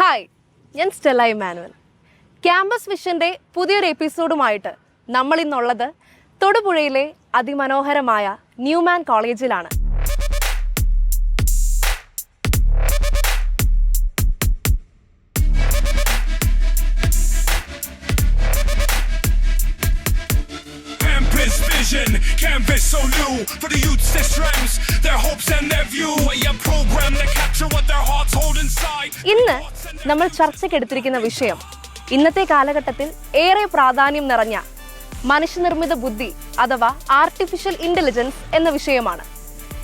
Hi ഞാൻ Stella Emmanuel campus വിഷന്റെ പുതിയൊരു എപ്പിസോഡുമായിട്ട് നമ്മളിന്നുള്ളത് തൊടുപുഴയിലെ അതിമനോഹരമായ ന്യൂമാൻ കോളേജിലാണ്. Canvas so new for the youth's their strengths, their hopes and their view. A program that capture what their hearts hold inside. ഇന്ന് നമ്മൾ ചർച്ചയ്ക്കെടുത്തിരിക്കുന്ന വിഷയം ഇന്നത്തെ കാലഘട്ടത്തിൽ ഏറെ പ്രാധാന്യം നിറഞ്ഞ മനുഷ്യനിർമ്മിത ബുദ്ധി അഥവാ ആർട്ടിഫിഷ്യൽ ഇന്റലിജൻസ് എന്ന വിഷയമാണ്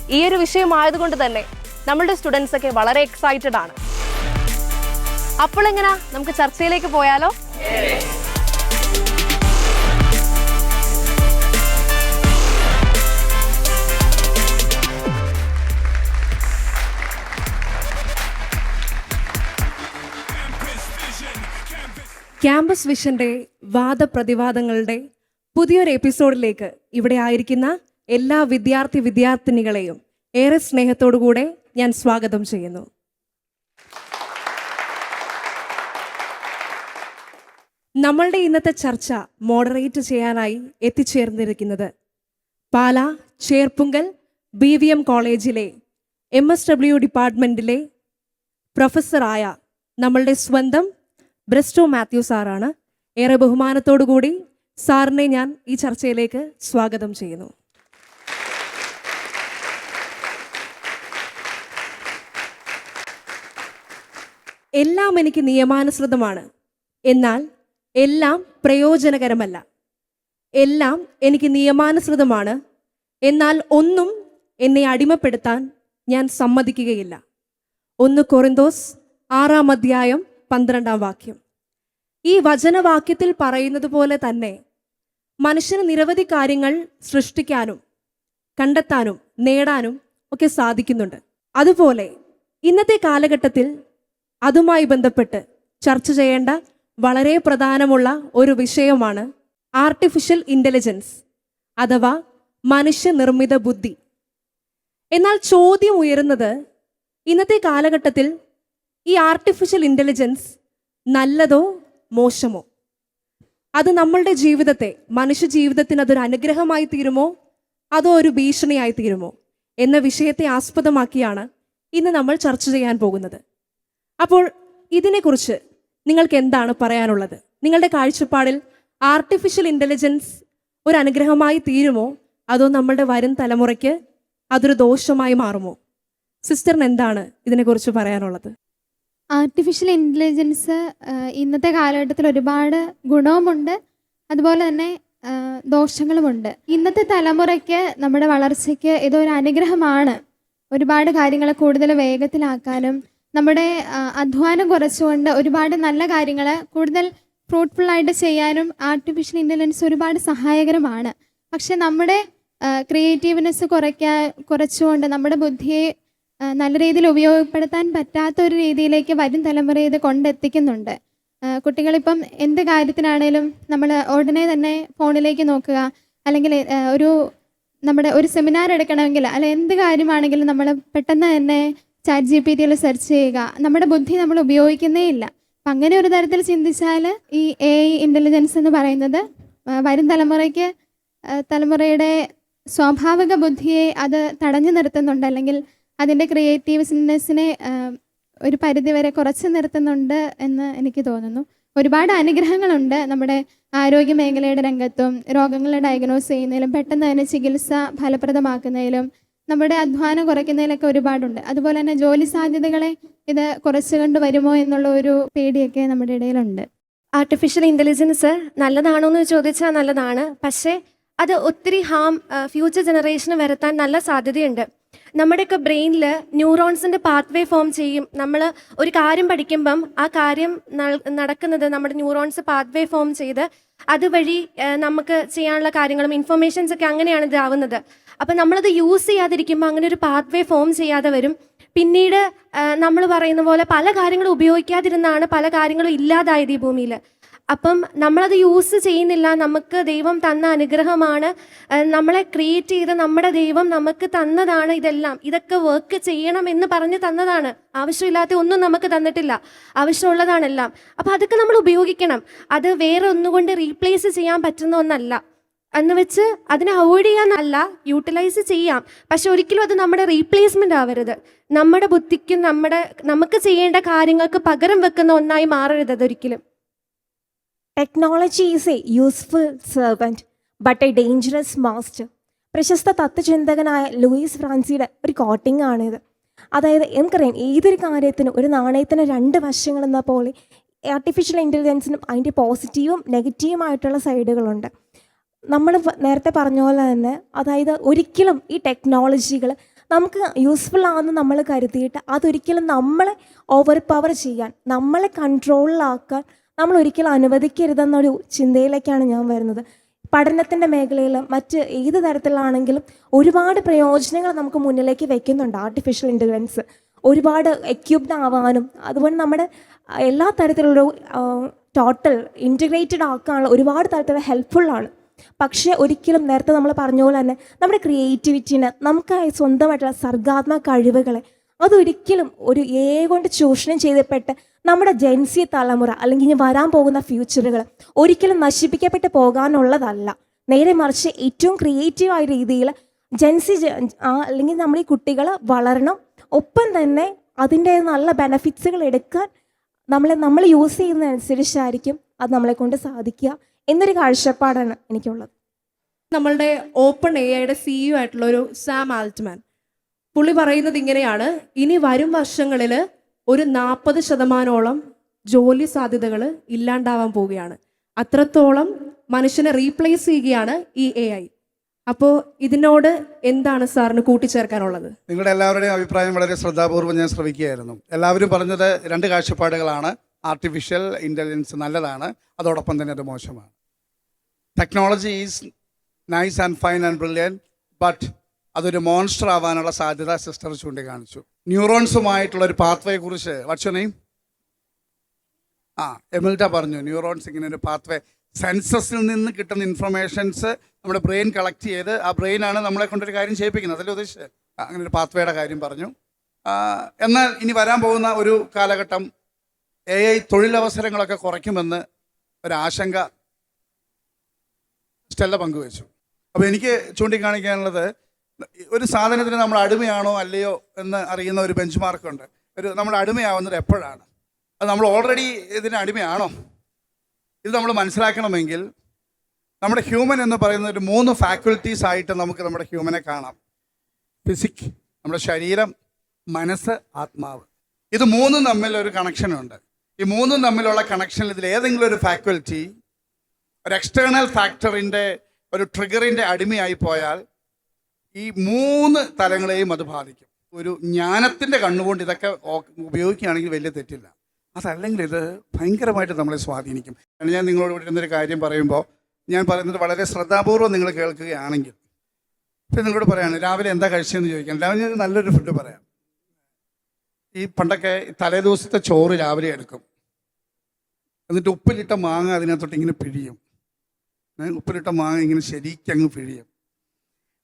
ഈ ഒരു വിഷയമായതുകൊണ്ട് തന്നെ നമ്മളുടെ സ്റ്റുഡൻസ് ഒക്കെ വളരെ എക്സൈറ്റഡ് ആണ് അപ്പോൾ എങ്ങനെ നമുക്ക് ചർച്ചയിലേക്ക് പോയാലോ ക്യാമ്പസ് വിഷന്റെ വാദപ്രതിവാദങ്ങളുടെ പുതിയൊരു എപ്പിസോഡിലേക്ക് ഇവിടെ ആയിരിക്കുന്ന എല്ലാ വിദ്യാർത്ഥി വിദ്യാർത്ഥിനികളെയും ഏറെ സ്നേഹത്തോടുകൂടെ ഞാൻ സ്വാഗതം ചെയ്യുന്നു. നമ്മളുടെ ഇന്നത്തെ ചർച്ച മോഡറേറ്റ് ചെയ്യാനായി എത്തിച്ചേർന്നിരിക്കുന്നത് Pala Cherpunkal B V M കോളേജിലെ എം എസ് ഡബ്ല്യു ഡിപ്പാർട്ട്മെന്റിലെ പ്രൊഫസറായ നമ്മളുടെ സ്വന്തം ബ്രിസ്റ്റോ മാത്യു സാറാണ്. ഏറെ ബഹുമാനത്തോടുകൂടി സാറിനെ ഞാൻ ഈ ചർച്ചയിലേക്ക് സ്വാഗതം ചെയ്യുന്നു. എല്ലാം എനിക്ക് നിയമാനുസൃതമാണ്. എന്നാൽ എല്ലാം പ്രയോജനകരമല്ല. എല്ലാം എനിക്ക് നിയമാനുസൃതമാണ്. എന്നാൽ ഒന്നും എന്നെ അടിമപ്പെടുത്താൻ ഞാൻ സമ്മതിക്കുകയില്ല. ഒന്ന് കൊറിന്തോസ് ആറാം അധ്യായം പന്ത്രണ്ടാം വാക്യം. ഈ വചനവാക്യത്തിൽ പറയുന്നത് പോലെ തന്നെ മനുഷ്യന് നിരവധി കാര്യങ്ങൾ സൃഷ്ടിക്കാനും കണ്ടെത്താനും നേടാനും ഒക്കെ സാധിക്കുന്നുണ്ട്. അതുപോലെ ഇന്നത്തെ കാലഘട്ടത്തിൽ അതുമായി ബന്ധപ്പെട്ട് ചർച്ച ചെയ്യേണ്ട വളരെ പ്രധാനമുള്ള ഒരു വിഷയമാണ് ആർട്ടിഫിഷ്യൽ ഇന്റലിജൻസ് അഥവാ മനുഷ്യനിർമ്മിത ബുദ്ധി. എന്നാൽ ചോദ്യം ഉയരുന്നത് ഇന്നത്തെ കാലഘട്ടത്തിൽ ഈ ആർട്ടിഫിഷ്യൽ ഇന്റലിജൻസ് നല്ലതോ മോശമോ? അത് നമ്മളുടെ ജീവിതത്തെ മനുഷ്യ ജീവിതത്തിന് അതൊരു അനുഗ്രഹമായി തീരുമോ? അതോ ഒരു ഭീഷണിയായി തീരുമോ? എന്ന വിഷയത്തെ ആസ്പദമാക്കിയാണ് ഇന്ന് നമ്മൾ ചർച്ച ചെയ്യാൻ പോകുന്നത്. അപ്പോൾ ഇതിനെക്കുറിച്ച് നിങ്ങൾക്ക് എന്താണ് പറയാനുള്ളത്? നിങ്ങളുടെ കാഴ്ചപ്പാടിൽ ആർട്ടിഫിഷ്യൽ ഇന്റലിജൻസ് ഒരു അനുഗ്രഹമായി തീരുമോ? അതോ നമ്മളുടെ വരും തലമുറയ്ക്ക് അതൊരു ദോഷമായി മാറുമോ? സിസ്റ്ററിന് എന്താണ് ഇതിനെക്കുറിച്ച് പറയാനുള്ളത്? ആർട്ടിഫിഷ്യൽ ഇന്റലിജൻസ് ഇന്നത്തെ കാലഘട്ടത്തിൽ ഒരുപാട് ഗുണവുമുണ്ട്. അതുപോലെ തന്നെ ദോഷങ്ങളുമുണ്ട്. ഇന്നത്തെ തലമുറയ്ക്ക് നമ്മുടെ വളർച്ചയ്ക്ക് ഇതൊരു അനുഗ്രഹമാണ്. ഒരുപാട് കാര്യങ്ങൾ കൂടുതൽ വേഗത്തിലാക്കാനും നമ്മുടെ അധ്വാനം കുറച്ചുകൊണ്ട് ഒരുപാട് നല്ല കാര്യങ്ങൾ കൂടുതൽ ഫ്രൂട്ട്ഫുള്ളായിട്ട് ചെയ്യാനും ആർട്ടിഫിഷ്യൽ ഇന്റലിജൻസ് ഒരുപാട് സഹായകരമാണ്. പക്ഷെ നമ്മുടെ ക്രിയേറ്റീവ്നെസ് കുറയ്ക്കാൻ കുറച്ചുകൊണ്ട് നമ്മുടെ ബുദ്ധിയെ നല്ല രീതിയിൽ ഉപയോഗപ്പെടുത്താൻ പറ്റാത്ത ഒരു രീതിയിലേക്ക് വരും തലമുറ ഇത് കൊണ്ടെത്തിക്കുന്നുണ്ട്. കുട്ടികളിപ്പം എന്ത് കാര്യത്തിനാണേലും നമ്മൾ ഉടനെ തന്നെ ഫോണിലേക്ക് നോക്കുക അല്ലെങ്കിൽ ഒരു നമ്മുടെ ഒരു സെമിനാർ എടുക്കണമെങ്കിൽ അല്ല എന്ത് കാര്യമാണെങ്കിലും നമ്മൾ പെട്ടെന്ന് തന്നെ ചാറ്റ് ജി പി ടിയിൽ സെർച്ച് ചെയ്യുക. നമ്മുടെ ബുദ്ധി നമ്മൾ ഉപയോഗിക്കുന്നേ ഇല്ല. അപ്പം അങ്ങനെ ഒരു തരത്തിൽ ചിന്തിച്ചാൽ ഈ എ ഐ ഇന്റലിജൻസ് എന്ന് പറയുന്നത് വരും തലമുറയ്ക്ക് തലമുറയുടെ സ്വാഭാവിക ബുദ്ധിയെ അത് തടഞ്ഞു നിർത്തുന്നുണ്ട്. അല്ലെങ്കിൽ അതിന്റെ ക്രിയേറ്റീവ്നെസ്സിനെ ഒരു പരിധിവരെ കുറച്ച് നിർത്തുന്നുണ്ട് എന്ന് എനിക്ക് തോന്നുന്നു. ഒരുപാട് അനുഗ്രഹങ്ങളുണ്ട് നമ്മുടെ ആരോഗ്യ മേഖലയുടെ രംഗത്തും രോഗങ്ങളെ ഡയഗ്നോസ് ചെയ്യുന്നതിലും പെട്ടെന്ന് തന്നെ ചികിത്സ ഫലപ്രദമാക്കുന്നതിലും നമ്മുടെ അധ്വാനം കുറയ്ക്കുന്നതിലൊക്കെ ഒരുപാടുണ്ട്. അതുപോലെ തന്നെ ജോലി സാധ്യതകളെ ഇത് കുറച്ച് കണ്ട് വരുമോ എന്നുള്ള ഒരു പേടിയൊക്കെ നമ്മുടെ ഇടയിലുണ്ട്. ആർട്ടിഫിഷ്യൽ ഇന്റലിജൻസ് നല്ലതാണോ എന്ന് ചോദിച്ചാൽ നല്ലതാണ്. പക്ഷേ അത് ഒത്തിരി ഹാം ഫ്യൂച്ചർ ജനറേഷന് വരുത്താൻ നല്ല സാധ്യതയുണ്ട്. നമ്മുടെയൊക്കെ ബ്രെയിനിൽ ന്യൂറോൺസിന്റെ പാത്വേ ഫോം ചെയ്യും. നമ്മൾ ഒരു കാര്യം പഠിക്കുമ്പം ആ കാര്യം നടക്കുന്നത് നമ്മുടെ ന്യൂറോൺസ് പാത്വേ ഫോം ചെയ്ത് അതുവഴി നമുക്ക് ചെയ്യാനുള്ള കാര്യങ്ങളും ഇൻഫർമേഷൻസ് ഒക്കെ അങ്ങനെയാണ് ഇതാവുന്നത് അപ്പം നമ്മളത് യൂസ് ചെയ്യാതിരിക്കുമ്പോൾ അങ്ങനെ ഒരു പാത്വേ ഫോം ചെയ്യാതെ വരും. പിന്നീട് നമ്മൾ പറയുന്ന പോലെ പല കാര്യങ്ങളും ഉപയോഗിക്കാതിരുന്നാണ് പല കാര്യങ്ങളും ഇല്ലാതായത് ഈ ഭൂമിയിൽ. അപ്പം നമ്മളത് യൂസ് ചെയ്യുന്നില്ല. നമുക്ക് ദൈവം തന്ന അനുഗ്രഹമാണ്. നമ്മളെ ക്രിയേറ്റ് ചെയ്ത് നമ്മുടെ ദൈവം നമുക്ക് തന്നതാണ് ഇതെല്ലാം. ഇതൊക്കെ വർക്ക് ചെയ്യണം എന്ന് പറഞ്ഞ് തന്നതാണ്. ആവശ്യമില്ലാത്ത ഒന്നും നമുക്ക് തന്നിട്ടില്ല. ആവശ്യമുള്ളതാണെല്ലാം. അപ്പം അതൊക്കെ നമ്മൾ ഉപയോഗിക്കണം. അത് വേറെ ഒന്നുകൊണ്ട് റീപ്ലേസ് ചെയ്യാൻ പറ്റുന്ന ഒന്നല്ല. എന്ന് വെച്ച് അതിനെ അവോയ്ഡ് ചെയ്യാനല്ല യൂട്ടിലൈസ് ചെയ്യാം. പക്ഷെ ഒരിക്കലും അത് നമ്മുടെ റീപ്ലേസ്മെന്റ് ആവരുത്. നമ്മുടെ ബുദ്ധിക്കും നമ്മുടെ നമുക്ക് ചെയ്യേണ്ട കാര്യങ്ങൾക്ക് പകരം വെക്കുന്ന ഒന്നായി മാറരുത് അതൊരിക്കലും. Technology is a useful servant but a dangerous master പ്രശസ്ത തത്വചിന്തകനായ ലൂയിസ് ഫ്രാൻസിയുടെ ഒരു കോട്ടിംഗ് ആണിത്. അതായത് നമുക്കറിയാം ഏതൊരു കാര്യത്തിനും ഒരു നാണയത്തിന് രണ്ട് വശങ്ങൾ എന്ന പോലെ ആർട്ടിഫിഷ്യൽ ഇന്റലിജൻസിനും അതിന്റെ പോസിറ്റീവും നെഗറ്റീവുമായിട്ടുള്ള സൈഡുകളുണ്ട് നമ്മൾ നേരത്തെ പറഞ്ഞ പോലെ തന്നെ അതായത് ഒരിക്കലും ഈ ടെക്നോളജികൾ നമുക്ക് യൂസ്ഫുൾ ആണെന്ന് നമ്മൾ കരുതിയിട്ട് അതൊരിക്കലും നമ്മളെ ഓവർ പവർ ചെയ്യാൻ നമ്മളെ കൺട്രോളിലാക്കാൻ നമ്മൾ ഒരിക്കലും അനുവദിക്കരുതെന്നൊരു ചിന്തയിലേക്കാണ് ഞാൻ വരുന്നത്. പഠനത്തിന്റെ മേഖലയിൽ മറ്റ് ഏത് തരത്തിലാണെങ്കിലും ഒരുപാട് പ്രയോജനങ്ങൾ നമുക്ക് മുന്നിലേക്ക് വെക്കുന്നുണ്ട് ആർട്ടിഫിഷ്യൽ ഇന്റലിജൻസ് ഒരുപാട് എക്യൂബ്ഡ് ആവാനും അതുപോലെ നമ്മുടെ എല്ലാ തരത്തിലുള്ള ടോട്ടൽ ഇന്റഗ്രേറ്റഡ് ആക്കാനുള്ള ഒരുപാട് തരത്തിലുള്ള ഹെൽപ്ഫുള്ളാണ് പക്ഷേ ഒരിക്കലും നേരത്തെ നമ്മൾ പറഞ്ഞ പോലെ തന്നെ നമ്മുടെ ക്രിയേറ്റിവിറ്റീനെ നമുക്കായി സ്വന്തമായിട്ടുള്ള സർഗാത്മക കഴിവുകളെ അതൊരിക്കലും ഒരു ഏ കൊണ്ട് ചൂഷണം ചെയ്തപ്പെട്ട് നമ്മുടെ ജെൻസി തലമുറ അല്ലെങ്കിൽ ഇനി വരാൻ പോകുന്ന ഫ്യൂച്ചറുകൾ ഒരിക്കലും നശിപ്പിക്കപ്പെട്ട് പോകാനുള്ളതല്ല. നേരെ മറിച്ച് ഏറ്റവും ക്രിയേറ്റീവായ രീതിയിൽ ജൻസി അല്ലെങ്കിൽ നമ്മുടെ ഈ കുട്ടികൾ വളരണം. ഒപ്പം തന്നെ അതിന്റെ നല്ല ബെനഫിറ്റ്സുകൾ എടുക്കാൻ നമ്മളെ നമ്മൾ യൂസ് ചെയ്യുന്നതനുസരിച്ചായിരിക്കും അത് നമ്മളെ കൊണ്ട് സാധിക്കുക എന്നൊരു കാഴ്ചപ്പാടാണ് എനിക്കുള്ളത്. നമ്മളുടെ ഓപ്പൺ എ ഐയുടെ സിഇഒ ആയിട്ടുള്ള ഒരു സാം ആൽറ്റ്മാൻ പുള്ളി പറയുന്നത് ഇങ്ങനെയാണ്. ഇനി വരും വർഷങ്ങളിൽ ഒരു നാൽപ്പത് ശതമാനോളം ജോലി സാധ്യതകൾ ഇല്ലാണ്ടാവാൻ പോവുകയാണ്. അത്രത്തോളം മനുഷ്യനെ റീപ്ലേസ് ചെയ്യുകയാണ് ഈ എ ഐ അപ്പോൾ ഇതിനോട് എന്താണ് സാറിന് കൂട്ടിച്ചേർക്കാനുള്ളത്? നിങ്ങളുടെ എല്ലാവരുടെയും അഭിപ്രായം വളരെ ശ്രദ്ധാപൂർവം ഞാൻ ശ്രമിക്കുകയായിരുന്നു എല്ലാവരും പറഞ്ഞത് രണ്ട് കാഴ്ചപ്പാടുകളാണ്. ആർട്ടിഫിഷ്യൽ ഇന്റലിജൻസ് നല്ലതാണ് അതോടൊപ്പം തന്നെ അത് മോശമാണ്. Technology is nice and fine and brilliant but അതൊരു മോൺസ്റ്റർ ആവാനുള്ള സാധ്യത സിസ്റ്റർ ചൂണ്ടിക്കാണിച്ചു. ന്യൂറോൺസുമായിട്ടുള്ള ഒരു പാത്വയെ കുറിച്ച് വാട്സ് നെയിം ആ എമിൽറ്റ പറഞ്ഞു. ന്യൂറോൺസ് ഇങ്ങനെ ഒരു പാത്വേ സെൻസസിൽ നിന്ന് കിട്ടുന്ന ഇൻഫർമേഷൻസ് നമ്മുടെ ബ്രെയിൻ കളക്ട് ചെയ്ത് ആ ബ്രെയിനാണ് നമ്മളെ കൊണ്ടൊരു കാര്യം ചെയ്യിപ്പിക്കുന്നത്. അതല്ലേ ഉദ്ദേശിച്ചത്? അങ്ങനെ ഒരു പാത്വേയുടെ കാര്യം പറഞ്ഞു. എന്നാൽ ഇനി വരാൻ പോകുന്ന ഒരു കാലഘട്ടം എ ഐ തൊഴിലവസരങ്ങളൊക്കെ കുറയ്ക്കുമെന്ന് ഒരാശങ്ക സ്റ്റെല്ല പങ്കുവച്ചു. അപ്പോൾ എനിക്ക് ചൂണ്ടിക്കാണിക്കാനുള്ളത് ഒരു സാധനത്തിന് നമ്മൾ അടിമയാണോ അല്ലയോ എന്ന് അറിയുന്ന ഒരു ബെഞ്ച് മാർക്കുണ്ട് ഒരു നമ്മൾ അടിമയാവുന്നത് എപ്പോഴാണ്? അത് നമ്മൾ ഓൾറെഡി ഇതിന് അടിമയാണോ? ഇത് നമ്മൾ മനസ്സിലാക്കണമെങ്കിൽ നമ്മുടെ ഹ്യൂമൻ എന്ന് പറയുന്ന ഒരു മൂന്ന് ഫാക്കൽറ്റീസ് ആയിട്ട് നമുക്ക് നമ്മുടെ ഹ്യൂമനെ കാണാം. ഫിസിക് നമ്മുടെ ശരീരം മനസ്സ് ആത്മാവ്. ഇത് മൂന്നും തമ്മിൽ ഒരു കണക്ഷനുണ്ട് ഈ മൂന്നും തമ്മിലുള്ള കണക്ഷനിൽ ഇതിൽ ഏതെങ്കിലും ഒരു ഫാക്കൽറ്റി ഒരു എക്സ്റ്റേണൽ ഫാക്ടറിന്റെ ഒരു ട്രിഗറിന്റെ അടിമയായി പോയാൽ ഈ മൂന്ന് തലങ്ങളെയും അത് ബാധിക്കും. ഒരു ജ്ഞാനത്തിന്റെ കണ്ണുകൊണ്ട് ഇതൊക്കെ ഉപയോഗിക്കുകയാണെങ്കിൽ വലിയ തെറ്റില്ല. അതല്ലെങ്കിൽ ഇത് ഭയങ്കരമായിട്ട് നമ്മളെ സ്വാധീനിക്കും. ഞാൻ നിങ്ങളോട് ഇവിടെ ഇരുന്നൊരു കാര്യം പറയുമ്പോൾ ഞാൻ പറയുന്നത് വളരെ ശ്രദ്ധാപൂർവം നിങ്ങൾ കേൾക്കുകയാണെങ്കിൽ. ഇപ്പം നിങ്ങളോട് പറയാണ് രാവിലെ എന്താ കഴിച്ചതെന്ന് ചോദിക്കാം രാവിലെ ഞാൻ നല്ലൊരു ഫുഡ് പറയാം. ഈ പണ്ടൊക്കെ തലേ ദിവസത്തെ ചോറ് രാവിലെ എടുക്കും. എന്നിട്ട് ഉപ്പിലിട്ട മാങ്ങ അതിനകത്തോട്ട് ഇങ്ങനെ പിഴിയും. ഉപ്പിലിട്ട മാങ്ങ ഇങ്ങനെ ശരിക്കങ്ങ് പിഴിയും.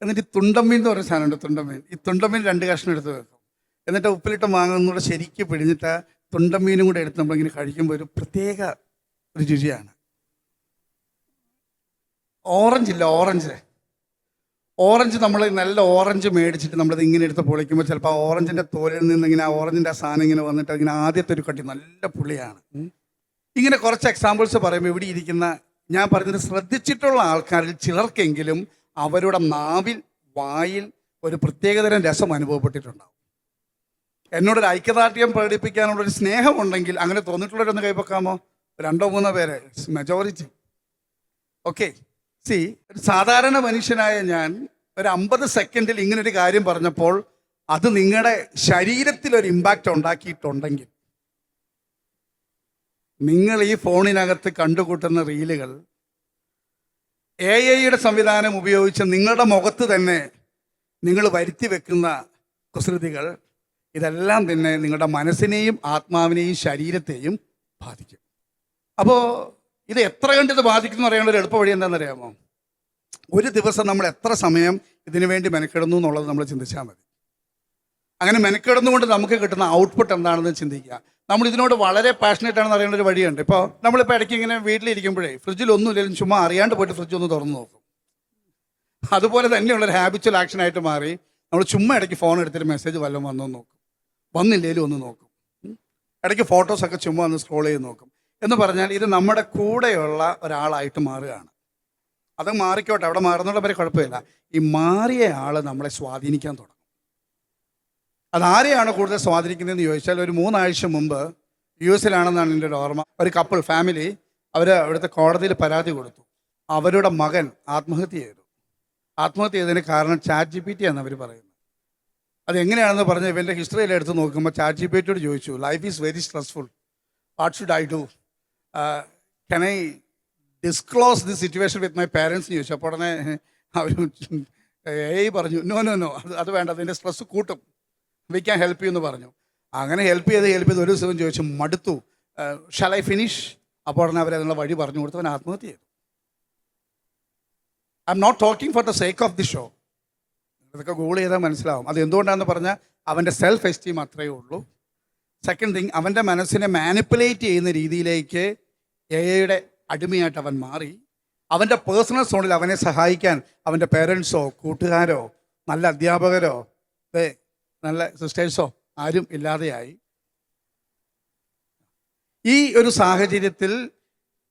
എന്നിട്ട് ഈ തുണ്ടമ്മീൻ എന്ന് പറയുന്ന സാധനമുണ്ട് തുണ്ടമ്മീൻ ഈ തുണ്ടമ്മീൻ രണ്ട് കഷ്ണം എടുത്ത് വെക്കും. എന്നിട്ട് ഉപ്പിലിട്ട മാങ്ങ കൂടെ ശരിക്ക് പിഴിഞ്ഞിട്ട് തുണ്ടമ്മീനും കൂടെ എടുത്ത് നമ്മളിങ്ങനെ കഴിക്കുമ്പോൾ ഒരു പ്രത്യേക ഒരു രുചിയാണ്. ഓറഞ്ച് ഇല്ല ഓറഞ്ച്. ഓറഞ്ച് നമ്മൾ നല്ല ഓറഞ്ച് മേടിച്ചിട്ട് നമ്മളത് ഇങ്ങനെ എടുത്ത് പൊളിക്കുമ്പോൾ ചിലപ്പോൾ ആ ഓറഞ്ചിന്റെ തോലിൽ നിന്ന് ഇങ്ങനെ ആ ഓറഞ്ചിന്റെ ആ സാധനം ഇങ്ങനെ വന്നിട്ട് ഇങ്ങനെ ആദ്യത്തെ ഒരു കട്ടി നല്ല പുളിയാണ്. ഇങ്ങനെ കുറച്ച് എക്സാമ്പിൾസ് പറയുമ്പോൾ ഇവിടെ ഇരിക്കുന്ന ഞാൻ പറഞ്ഞത് ശ്രദ്ധിച്ചിട്ടുള്ള ആൾക്കാരിൽ ചിലർക്കെങ്കിലും അവരുടെ നാവിൽ വായിൽ ഒരു പ്രത്യേകതരം രസം അനുഭവപ്പെട്ടിട്ടുണ്ടാവും. എന്നോടൊരു ഐക്യദാർഢ്യം പ്രകടിപ്പിക്കാനുള്ള ഒരു സ്നേഹമുണ്ടെങ്കിൽ അങ്ങനെ തോന്നിയിട്ടുള്ളവരൊന്ന് കൈപ്പൊക്കാമോ? രണ്ടോ മൂന്നോ പേര് മെജോറിറ്റി ഓക്കെ സി ഒരു സാധാരണ മനുഷ്യനായ ഞാൻ ഒരു അമ്പത് സെക്കൻഡിൽ ഇങ്ങനൊരു കാര്യം പറഞ്ഞപ്പോൾ അത് നിങ്ങളുടെ ശരീരത്തിൽ ഒരു ഇമ്പാക്റ്റ് ഉണ്ടാക്കിയിട്ടുണ്ടെങ്കിൽ നിങ്ങൾ ഈ ഫോണിനകത്ത് കണ്ടുകൂട്ടുന്ന റീലുകൾ എ ഐയുടെ സംവിധാനം ഉപയോഗിച്ച് നിങ്ങളുടെ മുഖത്ത് തന്നെ നിങ്ങൾ വരുത്തി വെക്കുന്ന കുസൃതികൾ ഇതെല്ലാം തന്നെ നിങ്ങളുടെ മനസ്സിനെയും ആത്മാവിനെയും ശരീരത്തെയും ബാധിക്കും. അപ്പോൾ ഇത് എത്ര കണ്ടിത് ഇത് എന്ന് പറയാനുള്ള ഒരു എളുപ്പ വഴി എന്താണെന്നറിയാമോ? ഒരു ദിവസം നമ്മൾ എത്ര സമയം ഇതിനു വേണ്ടി മെനക്കെടുന്നു എന്നുള്ളത് നമ്മൾ ചിന്തിച്ചാൽ മതി. അങ്ങനെ മെനക്കെടുന്നുകൊണ്ട് നമുക്ക് കിട്ടുന്ന ഔട്ട്പുട്ട് എന്താണെന്ന് ചിന്തിക്കുക. നമ്മൾ ഇതിനോട് വളരെ പാഷനേറ്റ് ആണെന്ന് അറിയുന്ന ഒരു വഴിയുണ്ട്. ഇപ്പോൾ നമ്മളിപ്പോൾ ഇടയ്ക്ക് ഇങ്ങനെ വീട്ടിലിരിക്കുമ്പോഴേ ഫ്രിഡ്ജിൽ ഒന്നുമില്ലെങ്കിലും ചുമ്മാ അറിയാണ്ട് പോയിട്ട് ഫ്രിഡ്ജ് ഒന്ന് തുറന്നു നോക്കും. അതുപോലെ തന്നെയുള്ള ഒരു ഹാബിച്വൽ ആക്ഷനായിട്ട് മാറി നമ്മൾ ചുമ്മാ ഇടയ്ക്ക് ഫോൺ എടുത്തിട്ട് മെസ്സേജ് വല്ലതും വന്നോ നോക്കും. വന്നില്ലേലും ഒന്ന് നോക്കും. ഇടയ്ക്ക് ഫോട്ടോസൊക്കെ ചുമ്മാ ഒന്ന് സ്ക്രോൾ ചെയ്ത് നോക്കും. എന്ന് പറഞ്ഞാൽ ഇത് നമ്മുടെ കൂടെയുള്ള ഒരാളായിട്ട് മാറുകയാണ്. അത് മാറിക്കോട്ടെ അവിടെ മാറുന്നുള്ള വരെ കുഴപ്പമില്ല. ഈ മാറിയ ആൾ നമ്മളെ സ്വാധീനിക്കാൻ തുടങ്ങും. അതാരെയാണ് കൂടുതൽ സ്വാധീനിക്കുന്നതെന്ന് ചോദിച്ചാൽ ഒരു മൂന്നാഴ്ച മുമ്പ് യു എസിലാണെന്നാണ് എന്റെ ഒരു ഓർമ്മ. ഒരു കപ്പിൾ ഫാമിലി അവർ അവിടുത്തെ കോടതിയിൽ പരാതി കൊടുത്തു. അവരുടെ മകൻ ആത്മഹത്യ ചെയ്തു. ആത്മഹത്യ ചെയ്തതിന് കാരണം ചാറ്റ് ജി പി ടി ആണ് അവർ പറയുന്നത് അതെങ്ങനെയാണെന്ന് പറഞ്ഞ് ഇവന്റെ ഹിസ്റ്ററിയിൽ എടുത്ത് നോക്കുമ്പോൾ ചാറ്റ് ജി പി ടിയോട് ചോദിച്ചു life is very stressful what should I do can I disclose the situation with my parents ചോദിച്ചു. അപ്പോൾ ഉടനെ അവർ ഏ പറഞ്ഞു നോ നോ നോ അത് അത് വേണ്ട. അതിന്റെ സ്ട്രെസ് കൂട്ടും. വി ക്യാൻ ഹെൽപ്പ് യു എന്ന് പറഞ്ഞു. അങ്ങനെ ഹെൽപ്പ് ചെയ്ത് ഹെൽപ്പ് ചെയ്ത് ഒരു ദിവസം ചോദിച്ചു മടുത്തു. ഷാൽ ഐ ഫിനിഷ് അപ്പോൾ ഉടനെ അവരെ അതിനുള്ള വഴി പറഞ്ഞു കൊടുത്തവൻ ആത്മഹത്യ ചെയ്തു. I'm not talking for the sake of the show ഇതൊക്കെ ഗൂഗിൾ ചെയ്താൽ മനസ്സിലാവും. അത് എന്തുകൊണ്ടാണെന്ന് പറഞ്ഞാൽ അവന്റെ സെൽഫ് എസ്റ്റീം അത്രയേ ഉള്ളൂ. സെക്കൻഡ് തിങ് അവന്റെ മനസ്സിനെ മാനിപ്പുലേറ്റ് ചെയ്യുന്ന രീതിയിലേക്ക് എയുടെ അടിമയായിട്ട് അവൻ മാറി. അവന്റെ പേഴ്സണൽ സോണിൽ അവനെ സഹായിക്കാൻ അവന്റെ പേരൻസോ കൂട്ടുകാരോ നല്ല അധ്യാപകരോ നല്ല സിസ്റ്റേഴ്സോ ആരും ഇല്ലാതെയായി. ഈ ഒരു സാഹചര്യത്തിൽ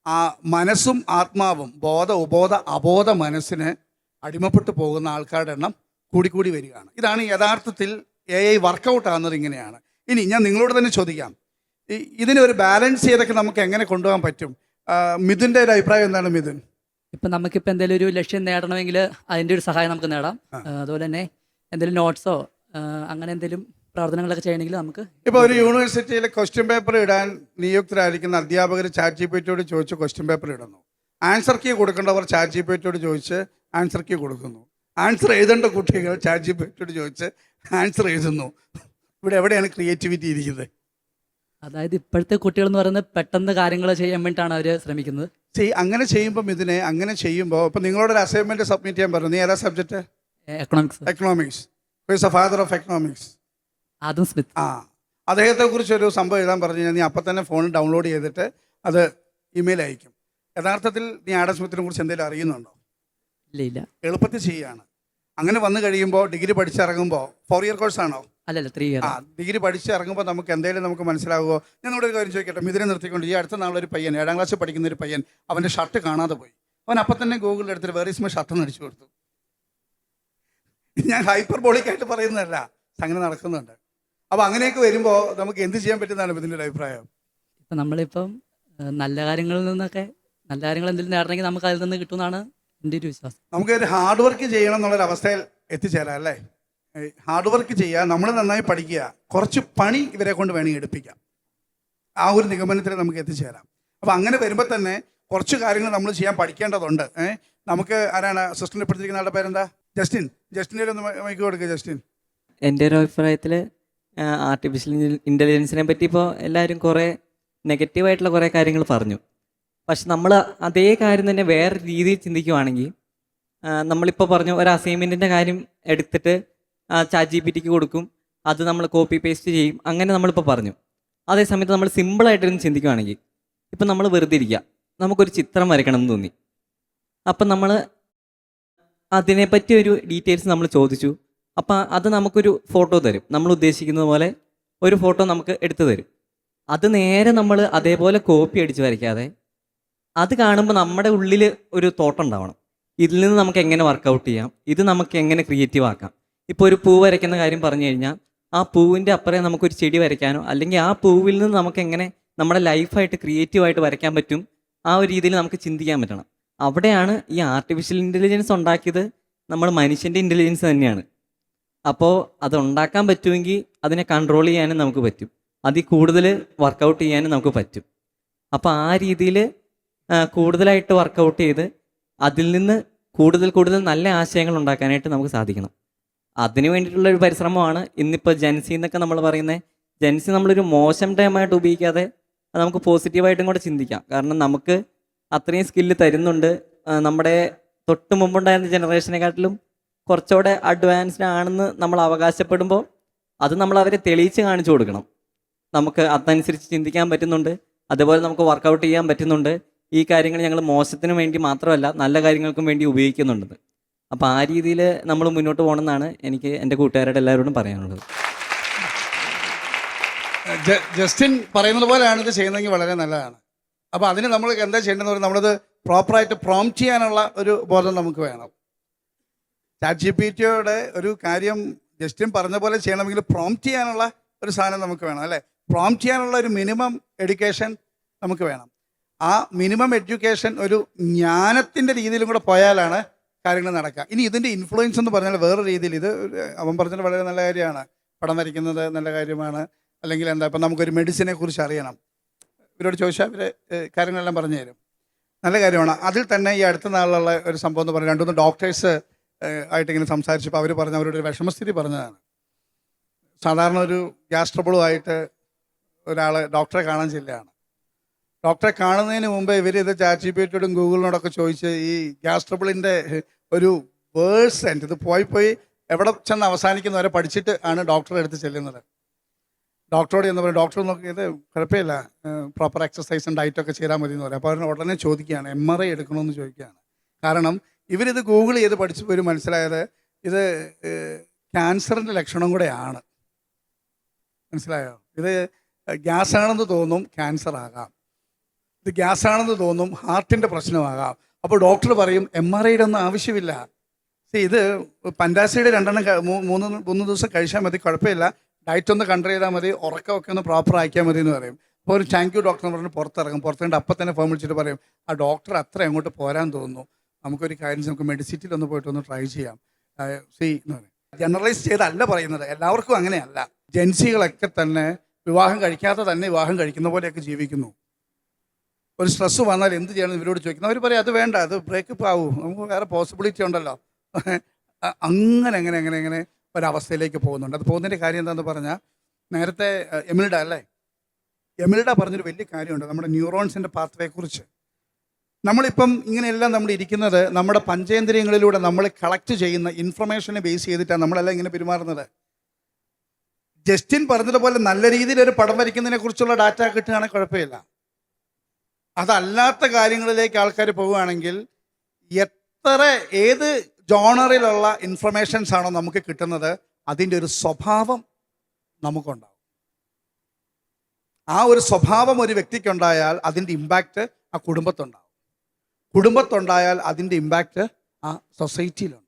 ആ മനസ്സും ആത്മാവും ബോധ ഉബോധ അബോധ മനസ്സിന് അടിമപ്പെട്ടു പോകുന്ന ആൾക്കാരുടെ എണ്ണം കൂടിക്കൂടി വരികയാണ്. ഇതാണ് യഥാർത്ഥത്തിൽ എ ഐ വർക്കൗട്ട് ആകുന്നത് ഇങ്ങനെയാണ്. ഇനി ഞാൻ നിങ്ങളോട് തന്നെ ചോദിക്കാം. ഇതിനെ ഒരു ബാലൻസ് ചെയ്തൊക്കെ നമുക്ക് എങ്ങനെ കൊണ്ടുപോകാൻ പറ്റും? മിഥുന്റെ ഒരു അഭിപ്രായം എന്താണ് മിഥുൻ? ഇപ്പം നമുക്കിപ്പോൾ എന്തെങ്കിലും ഒരു ലക്ഷ്യം നേടണമെങ്കിൽ അതിന്റെ ഒരു സഹായം നമുക്ക് നേടാം. അതുപോലെ തന്നെ എന്തെങ്കിലും നോട്ട്സോ അങ്ങനെ എന്തെങ്കിലും പ്രവർത്തനങ്ങളൊക്കെ ചെയ്യണമെങ്കിൽ നമുക്ക് ഇപ്പോൾ ഒരു യൂണിവേഴ്സിറ്റിയിലെ ക്വസ്റ്റ്യൻ പേപ്പർ ഇടാൻ നിയുക്തരായിരിക്കുന്ന അധ്യാപകർ ചാറ്റ് ജി പി ടിയോട് ചോദിച്ച് ക്വസ്റ്റ്യൻ പേപ്പർ ഇടുന്നു. ആൻസർ കീ കൊടുക്കേണ്ടവർ ചാറ്റ് ജി പി ടിയോട് ചോദിച്ച് ആൻസർ കീ കൊടുക്കുന്നു. ആൻസർ എഴുതേണ്ട കുട്ടികൾ ചാറ്റ് ജി പി ടിയോട് ചോദിച്ച് ആൻസർ എഴുതുന്നു. ഇവിടെ എവിടെയാണ് ക്രിയേറ്റിവിറ്റി ഇരിക്കുന്നത്? അതായത് ഇപ്പോഴത്തെ കുട്ടികൾ എന്ന് പറയുന്നത് പെട്ടെന്ന് കാര്യങ്ങൾ ചെയ്യാൻ വേണ്ടിയിട്ടാണ് അവർ ശ്രമിക്കുന്നത്. ചെയ് അങ്ങനെ ചെയ്യുമ്പോൾ ഇതിനെ അങ്ങനെ ചെയ്യുമ്പോൾ ഇപ്പം നിങ്ങളോട് ഒരു അസൈൻമെന്റ് സബ്മിറ്റ് ചെയ്യാൻ പറഞ്ഞു. നീ ഏതാ subject economics economics is a father of economics Adam Smith. ആ അദ്ദേഹത്തെക്കുറിച്ച് ഒരു സംഭവം എഴുതാൻ പറഞ്ഞു കഴിഞ്ഞാൽ നീ അപ്പം തന്നെ ഫോൺ ഡൗൺലോഡ് ചെയ്തിട്ട് അത് ഇമെയിൽ അയക്കും. യഥാർത്ഥത്തിൽ നീ ആഡം സ്മിത്തിനെ കുറിച്ച് എന്തെങ്കിലും അറിയുന്നുണ്ടോ? ഇല്ല ഇല്ല. എളുപ്പത്തിൽ ചെയ്യാണ്. അങ്ങനെ വന്നു കഴിയുമ്പോൾ ഡിഗ്രി പഠിച്ചിറങ്ങുമ്പോൾ ഫോർ ഇയർ കോഴ്സ് ആണോ? അല്ലല്ല ത്രീ ഇയർ ആ ഡിഗ്രി പഠിച്ചിറങ്ങുമ്പോൾ നമുക്ക് എന്തെങ്കിലും നമുക്ക് മനസ്സിലാകുമോ ഞാൻ ഇവിടെ ഒരു കാര്യം ചോദിക്കട്ടെ. മിഥുനെ നിർത്തിക്കൊണ്ട് ഈ അടുത്ത നാളൊരു പയ്യൻ ഏഴാം ക്ലാസ്സിൽ പഠിക്കുന്ന ഒരു പയ്യൻ അവന്റെ ഷർട്ട് കാണാതെ പോയി. അവൻ അപ്പം തന്നെ ഗൂഗിളിൽ എടുത്തിട്ട് വേറെ ഇസ്മ ഷർട്ട് നടിച്ചു കൊടുത്തു. ഞാൻ ഹൈപ്പർ ബോളിക്കായിട്ട് പറയുന്നതല്ല. അങ്ങനെ നടക്കുന്നുണ്ട്. അപ്പോൾ അങ്ങനെയൊക്കെ വരുമ്പോൾ നമുക്ക് എന്ത് ചെയ്യാൻ പറ്റുന്നതാണ് ഇതിന്റെ ഒരു അഭിപ്രായം? ഇപ്പം നമ്മളിപ്പം നല്ല കാര്യങ്ങളിൽ നിന്നൊക്കെ നല്ല കാര്യങ്ങൾ എന്തെങ്കിലും നേടണമെങ്കിൽ നമുക്ക് അതിൽ നിന്ന് കിട്ടുമെന്നാണ് എന്റെ ഒരു വിശ്വാസം. നമുക്ക് ഒരു ഹാർഡ് വർക്ക് ചെയ്യണം എന്നുള്ളൊരു അവസ്ഥയിൽ എത്തിച്ചേരാം അല്ലേ? ഹാർഡ് വർക്ക് ചെയ്യുക നമ്മൾ നന്നായി പഠിക്കുക കുറച്ച് പണി ഇവരെ കൊണ്ട് വേണമെങ്കിൽ എടുപ്പിക്കാം. ആ ഒരു നിഗമനത്തിൽ നമുക്ക് എത്തിച്ചേരാം. അപ്പോൾ അങ്ങനെ വരുമ്പോൾ തന്നെ കുറച്ച് കാര്യങ്ങൾ നമ്മൾ ചെയ്യാൻ പഠിക്കേണ്ടതുണ്ട്. ഏഹ് നമുക്ക് ആരാണ്? അസിസ്റ്റന്റ് പഠിച്ചിരിക്കുന്ന ആളുടെ പേരെന്താ? ജസ്റ്റിൻ ജസ്റ്റിന്റെ ഒന്ന് മൈക്ക് കൊടുക്കുക ജസ്റ്റിൻ. എന്റെ ഒരു അഭിപ്രായത്തിൽ ആർട്ടിഫിഷ്യൽ ഇന്റലിജൻസിനെ പറ്റി ഇപ്പോൾ എല്ലാവരും കുറേ നെഗറ്റീവായിട്ടുള്ള കുറേ കാര്യങ്ങൾ പറഞ്ഞു. പക്ഷെ നമ്മൾ അതേ കാര്യം തന്നെ വേറെ രീതിയിൽ ചിന്തിക്കുവാണെങ്കിൽ നമ്മളിപ്പോൾ പറഞ്ഞു ഒരു അസൈൻമെന്റിന്റെ കാര്യം എടുത്തിട്ട് ചാറ്റ് ജി പി ടിക്ക് കൊടുക്കും അത് നമ്മൾ കോപ്പി പേസ്റ്റ് ചെയ്യും അങ്ങനെ നമ്മളിപ്പോൾ പറഞ്ഞു. അതേ സമയത്ത് നമ്മൾ സിമ്പിളായിട്ടൊന്ന് ചിന്തിക്കുവാണെങ്കിൽ ഇപ്പം നമ്മൾ വെറുതെ ഇരിക്കുക നമുക്കൊരു ചിത്രം വരയ്ക്കണം എന്ന് തോന്നി. അപ്പം നമ്മൾ അതിനെപ്പറ്റി ഒരു ഡീറ്റെയിൽസ് നമ്മൾ ചോദിച്ചു. അപ്പം അത് നമുക്കൊരു ഫോട്ടോ തരും. നമ്മൾ ഉദ്ദേശിക്കുന്നത് പോലെ ഒരു ഫോട്ടോ നമുക്ക് എടുത്തു തരും. അത് നേരെ നമ്മൾ അതേപോലെ കോപ്പി അടിച്ച് വരയ്ക്കാതെ അത് കാണുമ്പോൾ നമ്മുടെ ഉള്ളിൽ ഒരു തോട്ടം ഉണ്ടാവണം. ഇതിൽ നിന്ന് നമുക്ക് എങ്ങനെ വർക്കൗട്ട് ചെയ്യാം? ഇത് നമുക്ക് എങ്ങനെ ക്രിയേറ്റീവ് ആക്കാം? ഇപ്പോൾ ഒരു പൂ വരയ്ക്കുന്ന കാര്യം പറഞ്ഞു കഴിഞ്ഞാൽ ആ പൂവിന്റെ അപ്പുറം നമുക്കൊരു ചെടി വരയ്ക്കാനോ അല്ലെങ്കിൽ ആ പൂവിൽ നിന്ന് നമുക്ക് എങ്ങനെ നമ്മുടെ ലൈഫായിട്ട് ക്രിയേറ്റീവായിട്ട് വരയ്ക്കാൻ പറ്റും ആ ഒരു രീതിയിൽ നമുക്ക് ചിന്തിക്കാൻ പറ്റണം. അവിടെയാണ് ഈ ആർട്ടിഫിഷ്യൽ ഇന്റലിജൻസ് ഉണ്ടാക്കിയത്. നമ്മൾ മനുഷ്യന്റെ ഇന്റലിജൻസ് തന്നെയാണ്. അപ്പോൾ അത് ഉണ്ടാക്കാൻ പറ്റുമെങ്കിൽ അതിനെ കൺട്രോൾ ചെയ്യാനും നമുക്ക് പറ്റും. അതിൽ കൂടുതൽ വർക്കൗട്ട് ചെയ്യാനും നമുക്ക് പറ്റും. അപ്പോൾ ആ രീതിയിൽ കൂടുതലായിട്ട് വർക്കൗട്ട് ചെയ്ത് അതിൽ നിന്ന് കൂടുതൽ കൂടുതൽ നല്ല ആശയങ്ങൾ ഉണ്ടാക്കാനായിട്ട് നമുക്ക് സാധിക്കണം. അതിന് വേണ്ടിയിട്ടുള്ള ഒരു പരിശ്രമമാണ് ഇന്നിപ്പോൾ ജെൻസി എന്നൊക്കെ നമ്മൾ പറയുന്നത്. ജെൻസി നമ്മളൊരു മോശം ടൈമായിട്ട് ഉപയോഗിക്കാതെ നമുക്ക് പോസിറ്റീവായിട്ടും കൂടെ ചിന്തിക്കാം. കാരണം നമുക്ക് അത്രയും സ്കില്ല് തരുന്നുണ്ട്. നമ്മുടെ തൊട്ട് മുമ്പുണ്ടായിരുന്ന ജനറേഷനെക്കാട്ടിലും കുറച്ചുകൂടെ അഡ്വാൻസ്ഡ് ആണെന്ന് നമ്മൾ അവകാശപ്പെടുമ്പോൾ അത് നമ്മൾ അവരെ തെളിയിച്ച് കാണിച്ചു കൊടുക്കണം. നമുക്ക് അതനുസരിച്ച് ചിന്തിക്കാൻ പറ്റുന്നുണ്ട്. അതുപോലെ നമുക്ക് വർക്കൗട്ട് ചെയ്യാൻ പറ്റുന്നുണ്ട്. ഈ കാര്യങ്ങൾ ഞങ്ങൾ മോശത്തിന് വേണ്ടി മാത്രമല്ല നല്ല കാര്യങ്ങൾക്കും വേണ്ടി ഉപയോഗിക്കുന്നുണ്ട്. അപ്പോൾ ആ രീതിയിൽ നമ്മൾ മുന്നോട്ട് പോകണമെന്നാണ് എനിക്ക് എന്റെ കൂട്ടുകാരുടെ എല്ലാവരോടും പറയാനുള്ളത്. ജസ്റ്റിൻ പറയുന്നത് പോലെയാണ് ഇത് ചെയ്യുന്നതെങ്കിൽ വളരെ നല്ലതാണ്. അപ്പോൾ അതിന് നമ്മൾ എന്താ ചെയ്യേണ്ടതെന്ന് പറഞ്ഞാൽ നമ്മളത് പ്രോപ്പറായിട്ട് പ്രോംപ്റ്റ് ചെയ്യാനുള്ള ഒരു ബോധം നമുക്ക് വേണം. ചാറ്റ് ജി പി ടിയുടെ ഒരു കാര്യം ജസ്റ്റിൻ പറഞ്ഞ പോലെ ചെയ്യണമെങ്കിൽ പ്രോംപ്റ്റ് ചെയ്യാനുള്ള ഒരു സാധനം നമുക്ക് വേണം അല്ലേ? പ്രോംപ്റ്റ് ചെയ്യാനുള്ള ഒരു മിനിമം എഡ്യൂക്കേഷൻ നമുക്ക് വേണം. ആ മിനിമം എഡ്യൂക്കേഷൻ ഒരു ജ്ഞാനത്തിന്റെ രീതിയിലും കൂടെ പോയാലാണ് കാര്യങ്ങൾ നടക്കുക. ഇനി ഇതിന്റെ ഇൻഫ്ലുവൻസ് എന്ന് പറഞ്ഞാൽ വേറെ രീതിയിൽ ഇത് അവൻ പറഞ്ഞത് വളരെ നല്ല കാര്യമാണ്. പടം വരയ്ക്കുന്നത് നല്ല കാര്യമാണ്. അല്ലെങ്കിൽ എന്താ ഇപ്പം നമുക്കൊരു മെഡിസിനെ കുറിച്ച് അറിയണം. ഇവരോട് ചോദിച്ചാൽ ഇവർ കാര്യങ്ങളെല്ലാം പറഞ്ഞു തരും. നല്ല കാര്യമാണ്. അതിൽ തന്നെ ഈ അടുത്ത നാളിലുള്ള ഒരു സംഭവം എന്ന് പറഞ്ഞാൽ രണ്ടുമൂന്ന് ഡോക്ടേഴ്സ് ആയിട്ട് ഇങ്ങനെ സംസാരിച്ചപ്പോൾ അവർ പറഞ്ഞ അവരുടെ ഒരു വിഷമസ്ഥിതി പറഞ്ഞതാണ്. സാധാരണ ഒരു ഗ്യാസ് ട്രബിളുമായിട്ട് ഒരാൾ ഡോക്ടറെ കാണാൻ ചെല്ലുകയാണ്. ഡോക്ടറെ കാണുന്നതിന് മുമ്പ് ഇവർ ഇത് ചാറ്റ് ജി പി ടിയോടും ഗൂഗിളിനോടൊക്കെ ചോദിച്ച് ഈ ഗ്യാസ് ട്രബിളിന്റെ ഒരു വേഴ്സെന്റ് ഇത് പോയി പോയി എവിടെ ചെന്ന് അവസാനിക്കുന്നവരെ പഠിച്ചിട്ട് ആണ് ഡോക്ടറെ അടുത്ത് ചെല്ലുന്നത്. ഡോക്ടറോട് എന്ന് പറയും ഡോക്ടർ നോക്കിയത് കുഴപ്പമില്ല. പ്രോപ്പർ എക്സസൈസും ഡയറ്റൊക്കെ ചെയ്താൽ മതി എന്ന് പറയും അപ്പോൾ അവർ ഉടനെ ചോദിക്കുകയാണ് എം ആർ ഐ എടുക്കണമെന്ന് ചോദിക്കുകയാണ്. കാരണം ഇവരിത് ഗൂഗിൾ ചെയ്ത് പഠിച്ചു പോലും മനസ്സിലായത് ഇത് ക്യാൻസറിന്റെ ലക്ഷണം കൂടെയാണ്. മനസ്സിലായോ? ഇത് ഗ്യാസ് ആണെന്ന് തോന്നും ക്യാൻസർ ആകാം ഇത് ഗ്യാസ് ആണെന്ന് തോന്നും ഹാർട്ടിന്റെ പ്രശ്നമാകാം. അപ്പോൾ ഡോക്ടർ പറയും എം ആർ ഐയുടെ ഒന്നും ആവശ്യമില്ല. ഇത് പൻഡാസിയുടെ രണ്ടെണ്ണം മൂന്ന് മൂന്ന് ദിവസം കഴിച്ചാൽ മതി കുഴപ്പമില്ല. ഡയറ്റ് ഒന്ന് കൺട്രോൾ ചെയ്താൽ മതി. ഉറക്കമൊക്കെ ഒന്ന് പ്രോപ്പർ ആക്കിയാൽ മതി എന്ന് പറയും. അപ്പോൾ ഒരു താങ്ക് യു ഡോക്ടർ എന്ന് പറഞ്ഞ് പുറത്തിറങ്ങും. പുറത്തിറങ്ങി അപ്പം തന്നെ ഫോൺ വിളിച്ചിട്ട് പറയും ആ ഡോക്ടർ അത്ര അങ്ങോട്ട് പോരാൻ തോന്നുന്നു. നമുക്കൊരു കാര്യം നമുക്ക് മെഡിസിറ്റിയിൽ ഒന്ന് പോയിട്ട് ഒന്ന് ട്രൈ ചെയ്യാം. സി എന്ന് പറയും. ജനറലൈസ് ചെയ്തല്ല പറയുന്നത്. എല്ലാവർക്കും അങ്ങനെയല്ല. ജൻസികളൊക്കെ തന്നെ വിവാഹം കഴിക്കാതെ തന്നെ വിവാഹം കഴിക്കുന്ന പോലെയൊക്കെ ജീവിക്കുന്നു. ഒരു സ്ട്രെസ് വന്നാൽ എന്ത് ചെയ്യണം ഇവരോട് ചോദിക്കുന്നു. അവർ പറയും അത് വേണ്ട. അത് ബ്രേക്കപ്പ് ആവും. നമുക്ക് വേറെ പോസിബിലിറ്റി ഉണ്ടല്ലോ. അങ്ങനെ അങ്ങനെ അങ്ങനെ അങ്ങനെ ഒരവസ്ഥയിലേക്ക് പോകുന്നുണ്ട്. അത് പോകുന്നതിന്റെ കാര്യം എന്താണെന്ന് പറഞ്ഞാൽ നേരത്തെ എമിൽഡ അല്ലേ? എമിൽഡ പറഞ്ഞൊരു വലിയ കാര്യമുണ്ട്. നമ്മുടെ ന്യൂറോൺസിന്റെ പാത്രയെക്കുറിച്ച് നമ്മളിപ്പം ഇങ്ങനെയെല്ലാം നമ്മൾ ഇരിക്കുന്നത് നമ്മുടെ പഞ്ചേന്ദ്രിയങ്ങളിലൂടെ നമ്മൾ കളക്ട് ചെയ്യുന്ന ഇൻഫർമേഷനെ ബേസ് ചെയ്തിട്ടാണ് നമ്മളെല്ലാം ഇങ്ങനെ പെരുമാറുന്നത്. ജസ്റ്റിൻ പറഞ്ഞതുപോലെ നല്ല രീതിയിൽ ഒരു പടം വരയ്ക്കുന്നതിനെ കുറിച്ചുള്ള ഡാറ്റ കിട്ടുകയാണെങ്കിൽ കുഴപ്പമില്ല. അതല്ലാത്ത കാര്യങ്ങളിലേക്ക് ആൾക്കാർ പോവുകയാണെങ്കിൽ എത്ര ഏത് ജോണറിലുള്ള ഇൻഫർമേഷൻസ് ആണോ നമുക്ക് കിട്ടുന്നത്? അതിന്റെ ഒരു സ്വഭാവം നമുക്കുണ്ടാവും. ആ ഒരു സ്വഭാവം ഒരു വ്യക്തിക്കുണ്ടായാൽ അതിന്റെ ഇമ്പാക്റ്റ് ആ കുടുംബത്തുണ്ടാവും. കുടുംബത്തുണ്ടായാൽ അതിന്റെ ഇമ്പാക്റ്റ് ആ സൊസൈറ്റിയിലുണ്ടാവും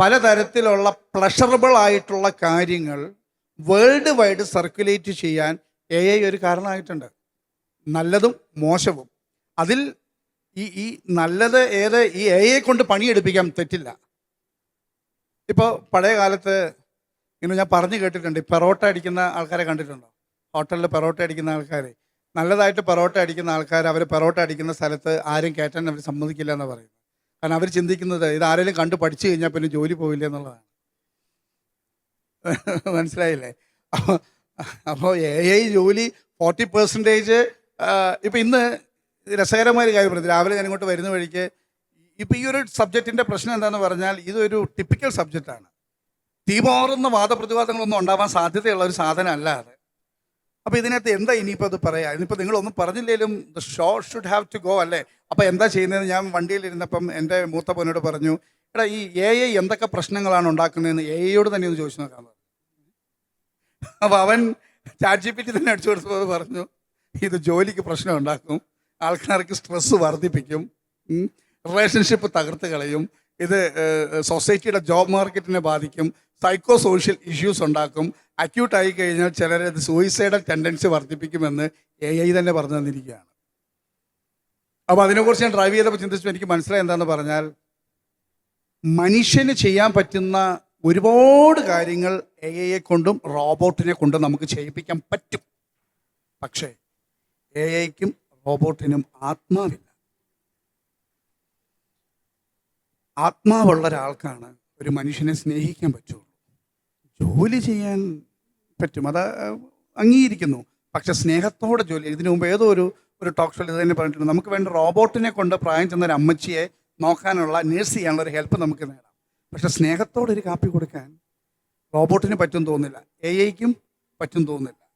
പലതരത്തിലുള്ള പ്ലഷറബിൾ ആയിട്ടുള്ള കാര്യങ്ങൾ വേൾഡ് വൈഡ് സർക്കുലേറ്റ് ചെയ്യാൻ എ ഐ ഒരു കാരണമായിട്ടുണ്ട്. നല്ലതും മോശവും. അതിൽ ഈ ഈ നല്ലത് ഏത് ഈ എയെ കൊണ്ട് പണിയെടുപ്പിക്കാൻ തെറ്റില്ല ഇപ്പോൾ പഴയ കാലത്ത് ഇങ്ങനെ ഞാൻ പറഞ്ഞു കേട്ടിട്ടുണ്ട് പെറോട്ട അടിക്കുന്ന ആൾക്കാരെ കണ്ടിട്ടുണ്ടോ? ഹോട്ടലിൽ പെറോട്ട അടിക്കുന്ന ആൾക്കാർ നല്ലതായിട്ട് പെറോട്ട അടിക്കുന്ന ആൾക്കാർ അവർ പെറോട്ട അടിക്കുന്ന സ്ഥലത്ത് ആരും കയറ്റാൻ അവർ സമ്മതിക്കില്ല എന്ന് പറയുന്നത്. കാരണം അവർ ചിന്തിക്കുന്നത് ഇത് ആരെങ്കിലും കണ്ട് പഠിച്ചു കഴിഞ്ഞാൽ പിന്നെ ജോലി പോവില്ല എന്നുള്ളതാണ്. മനസ്സിലായില്ലേ? അപ്പോൾ എ ഐ ജോലി ഫോർട്ടി പെർസെന്റേജ് ഇപ്പം ഇന്ന് രസകരമായ ഒരു കാര്യം പറഞ്ഞു. രാവിലെ ഞാൻ ഇങ്ങോട്ട് വരുന്ന വഴിക്ക് ഇപ്പം ഈ ഒരു സബ്ജക്റ്റിന്റെ പ്രശ്നം എന്താണെന്ന് പറഞ്ഞാൽ ഇതൊരു ടിപ്പിക്കൽ സബ്ജക്റ്റാണ് തീമാറുന്ന വാദപ്രതിവാദങ്ങളൊന്നും ഉണ്ടാവാൻ സാധ്യതയുള്ള ഒരു സാധനം അല്ലാതെ അപ്പോൾ ഇതിനകത്ത് എന്താ ഇനിയിപ്പോൾ അത് പറയാം? ഇനിയിപ്പോൾ നിങ്ങളൊന്നും പറഞ്ഞില്ലെങ്കിലും the show should have to go അല്ലേ? അപ്പോൾ എന്താ ചെയ്യുന്നത് ഞാൻ വണ്ടിയിലിരുന്നപ്പം എന്റെ മൂത്ത പോനോട് പറഞ്ഞു എടാ ഈ എ ഐ എന്തൊക്കെ പ്രശ്നങ്ങളാണ് ഉണ്ടാക്കുന്നതെന്ന് എ ഐയോട് തന്നെ ഒന്ന് ചോദിച്ചു നോക്കാൻ അപ്പോൾ അവൻ ചാറ്റ് ജി പി ടി തന്നെ അടിച്ചു കൊടുത്തപ്പോൾ പറഞ്ഞു ഇത് ജോലിക്ക് പ്രശ്നം ഉണ്ടാക്കും. ആൾക്കാർക്ക് സ്ട്രെസ് വർദ്ധിപ്പിക്കും. റിലേഷൻഷിപ്പ് തകർത്ത് കളയും. ഇത് സൊസൈറ്റിയുടെ ജോബ് മാർക്കറ്റിനെ ബാധിക്കും. സൈക്കോ സോഷ്യൽ ഇഷ്യൂസ് ഉണ്ടാക്കും. അക്യൂട്ട് ആയി കഴിഞ്ഞാൽ ചിലർ ഇത് സൂയിസൈഡൽ ടെൻഡൻസി വർദ്ധിപ്പിക്കുമെന്ന് എ ഐ തന്നെ പറഞ്ഞു തന്നിരിക്കുകയാണ്. അപ്പോൾ അതിനെക്കുറിച്ച് ഞാൻ ഡ്രൈവ് ചെയ്തപ്പോൾ ചിന്തിച്ചപ്പോൾ എനിക്ക് മനസ്സിലായി എന്താണെന്ന് പറഞ്ഞാൽ മനുഷ്യന് ചെയ്യാൻ പറ്റുന്ന ഒരുപാട് കാര്യങ്ങൾ എ ഐയെ കൊണ്ടും റോബോട്ടിനെ കൊണ്ടും നമുക്ക് ചെയ്യിപ്പിക്കാൻ പറ്റും. പക്ഷേ എ ഐക്കും റോബോട്ടിനും ആത്മാവില്ല. ആത്മാവുള്ള ഒരാൾക്കാണ് ഒരു മനുഷ്യനെ സ്നേഹിക്കാൻ പറ്റുള്ളൂ. ജോലി ചെയ്യാൻ പറ്റും. അത് അംഗീകരിക്കുന്നു. പക്ഷെ സ്നേഹത്തോടെ ജോലി ഇതിനു മുമ്പ് ഏതോ ഒരു ഒരു ടോക്ക് ഷോയിൽ ഇത് തന്നെ പറഞ്ഞിട്ടുണ്ട്. നമുക്ക് വേണ്ട റോബോട്ടിനെ കൊണ്ട് പ്രായം ചെന്ന ഒരു അമ്മച്ചിയെ നോക്കാനുള്ള നേഴ്സ് ചെയ്യാനുള്ള ഒരു ഹെൽപ്പ് നമുക്ക് നേടാം. പക്ഷെ സ്നേഹത്തോടെ ഒരു കാപ്പി കൊടുക്കാൻ റോബോട്ടിന് പറ്റും തോന്നില്ല എ ഐക്കും പറ്റും തോന്നില്ല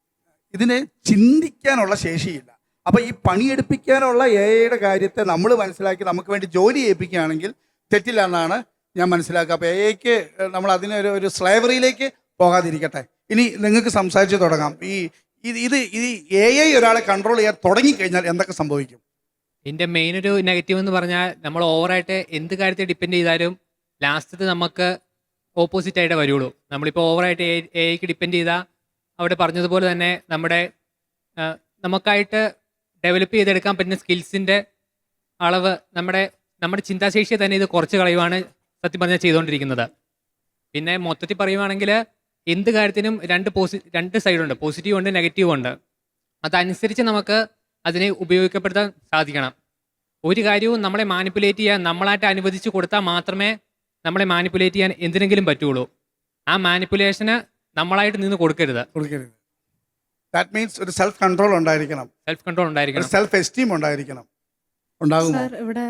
ഇതിനെ ചിന്തിക്കാനുള്ള ശേഷിയില്ല. അപ്പോൾ ഈ പണിയെടുപ്പിക്കാനുള്ള എ ഐയുടെ കാര്യത്തെ നമ്മൾ മനസ്സിലാക്കി നമുക്ക് വേണ്ടി ജോലി ചെയ്യിപ്പിക്കുകയാണെങ്കിൽ തെറ്റില്ല എന്നാണ് ഞാൻ മനസ്സിലാക്കുക. അപ്പോൾ എ ഐക്ക് നമ്മൾ അതിനെ ഒരു ഒരു സ്ലേവറിയിലേക്ക് പോകാതിരിക്കട്ടെ. ഇനി നിങ്ങൾക്ക് സംസാരിച്ച് തുടങ്ങാം. ഈ ഇത് ഇത് ഈ എ ഐ ഒരാളെ കൺട്രോൾ ചെയ്യാൻ തുടങ്ങിക്കഴിഞ്ഞാൽ എന്തൊക്കെ സംഭവിക്കും? ഇതിന്റെ മെയിൻ ഒരു നെഗറ്റീവ് എന്ന് പറഞ്ഞാൽ നമ്മൾ ഓവറായിട്ട് എന്ത് കാര്യത്തെ ഡിപ്പെൻഡ് ചെയ്താലും ലാസ്റ്റത്ത് നമുക്ക് ഓപ്പോസിറ്റ് ആയിട്ട് വരുള്ളൂ. നമ്മളിപ്പോൾ ഓവറായിട്ട് എ ഐക്ക് ഡിപ്പെൻഡ് ചെയ്താൽ അവിടെ പറഞ്ഞതുപോലെ തന്നെ നമ്മുടെ നമുക്കായിട്ട് ഡെവലപ്പ് ചെയ്തെടുക്കാൻ പറ്റുന്ന സ്കിൽസിന്റെ അളവ് നമ്മുടെ നമ്മുടെ ചിന്താശേഷിയെ തന്നെ ഇത് കുറച്ച് കളയുവാണ് സത്യം പറഞ്ഞാൽ ചെയ്തുകൊണ്ടിരിക്കുന്നത്. പിന്നെ മൊത്തത്തിൽ പറയുവാണെങ്കിൽ എന്ത് കാര്യത്തിനും രണ്ട് പോസി രണ്ട് സൈഡുണ്ട് പോസിറ്റീവ് ഉണ്ട് നെഗറ്റീവ് ഉണ്ട്. അതനുസരിച്ച് നമുക്ക് അതിനെ ഉപയോഗിക്കപ്പെടുത്താൻ സാധിക്കണം. ഒരു കാര്യവും നമ്മളെ മാനിപ്പുലേറ്റ് ചെയ്യാൻ നമ്മളായിട്ട് അനുവദിച്ച് കൊടുത്താൽ മാത്രമേ നമ്മളെ മാനിപ്പുലേറ്റ് ചെയ്യാൻ എന്തിനെങ്കിലും പറ്റുള്ളൂ. ആ മാനിപ്പുലേഷന് നമ്മളായിട്ട് നിന്ന് കൊടുക്കരുത്. കൊടുക്കരുത്. ദാറ്റ് മീൻസ് ഒരു സെൽഫ് കൺട്രോൾ ഉണ്ടായിരിക്കണം. സെൽഫ് കൺട്രോൾ ഉണ്ടായിരിക്കണം. സെൽഫ് എസ്റ്റീം ഉണ്ടായിരിക്കണം. ഉണ്ടാകും ഇവിടെ.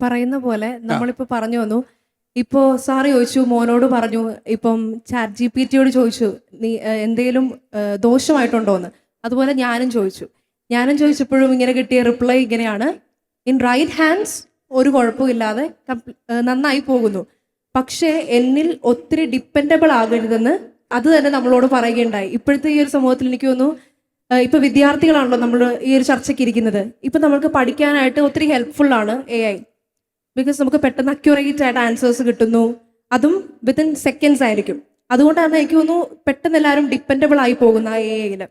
പറയുന്ന പോലെ നമ്മളിപ്പോ പറഞ്ഞു വന്നു. ഇപ്പോ സാർ ചോദിച്ചു മോനോട് പറഞ്ഞു ഇപ്പം ചാറ്റ് ജി പി ടിയോട് ചോദിച്ചു നീ എന്തെങ്കിലും ദോഷമായിട്ടുണ്ടോന്ന് ഏഹ്, ദോഷമായിട്ടുണ്ടോ എന്ന് അതുപോലെ ഞാനും ചോദിച്ചു. ഞാനും ചോദിച്ചപ്പോഴും ഇങ്ങനെ കിട്ടിയ റിപ്ലൈ ഇങ്ങനെയാണ്. ഇൻ റൈറ്റ് ഹാൻഡ്സ് ഒരു കുഴപ്പമില്ലാതെ നന്നായി പോകുന്നു. പക്ഷേ എന്നിൽ ഒത്തിരി ഡിപ്പെൻഡബിൾ ആകരുതെന്ന് അത് തന്നെ നമ്മളോട് പറയുകയുണ്ടായി. ഇപ്പോഴത്തെ ഈ ഒരു സമൂഹത്തിൽ എനിക്ക് തോന്നുന്നു ഇപ്പൊ വിദ്യാർത്ഥികളാണല്ലോ നമ്മൾ ഈ ഒരു ചർച്ചയ്ക്ക് ഇരിക്കുന്നത്. ഇപ്പൊ നമ്മൾക്ക് പഠിക്കാനായിട്ട് ഒത്തിരി ഹെൽപ്ഫുൾ ആണ് എ ഐ ബിക്കോസ് നമുക്ക് പെട്ടെന്ന് അക്യുറേറ്റ് ആയിട്ട് ആൻസേഴ്സ് കിട്ടുന്നു. അതും വിത്തിൻ സെക്കൻഡ്സ് ആയിരിക്കും. അതുകൊണ്ടാണ് എനിക്ക് തോന്നുന്നു പെട്ടെന്ന് എല്ലാവരും ഡിപ്പെൻഡബിൾ ആയി പോകുന്ന എ ഐയിൽ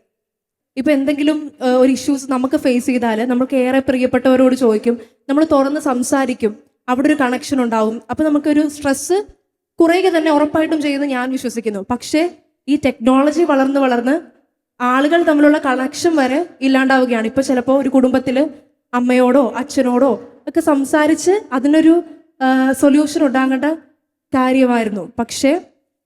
ഇപ്പൊ എന്തെങ്കിലും ഒരു ഇഷ്യൂസ് നമുക്ക് ഫേസ് ചെയ്താൽ നമുക്ക് ഏറെ പ്രിയപ്പെട്ടവരോട് ചോദിക്കും. നമ്മൾ തുറന്ന് സംസാരിക്കും. അവിടെ ഒരു കണക്ഷൻ ഉണ്ടാവും. അപ്പൊ നമുക്കൊരു സ്ട്രെസ് കുറയുക തന്നെ ഉറപ്പായിട്ടും ചെയ്യുമെന്ന് ഞാൻ വിശ്വസിക്കുന്നു. പക്ഷേ ഈ ടെക്നോളജി വളർന്ന് വളർന്ന് ആളുകൾ തമ്മിലുള്ള കണക്ഷൻ വരെ ഇല്ലാണ്ടാവുകയാണ്. ഇപ്പൊ ചിലപ്പോൾ ഒരു കുടുംബത്തിൽ അമ്മയോടോ അച്ഛനോടോ ഒക്കെ സംസാരിച്ച് അതിനൊരു സൊല്യൂഷൻ ഉണ്ടാകേണ്ട കാര്യമായിരുന്നു. പക്ഷേ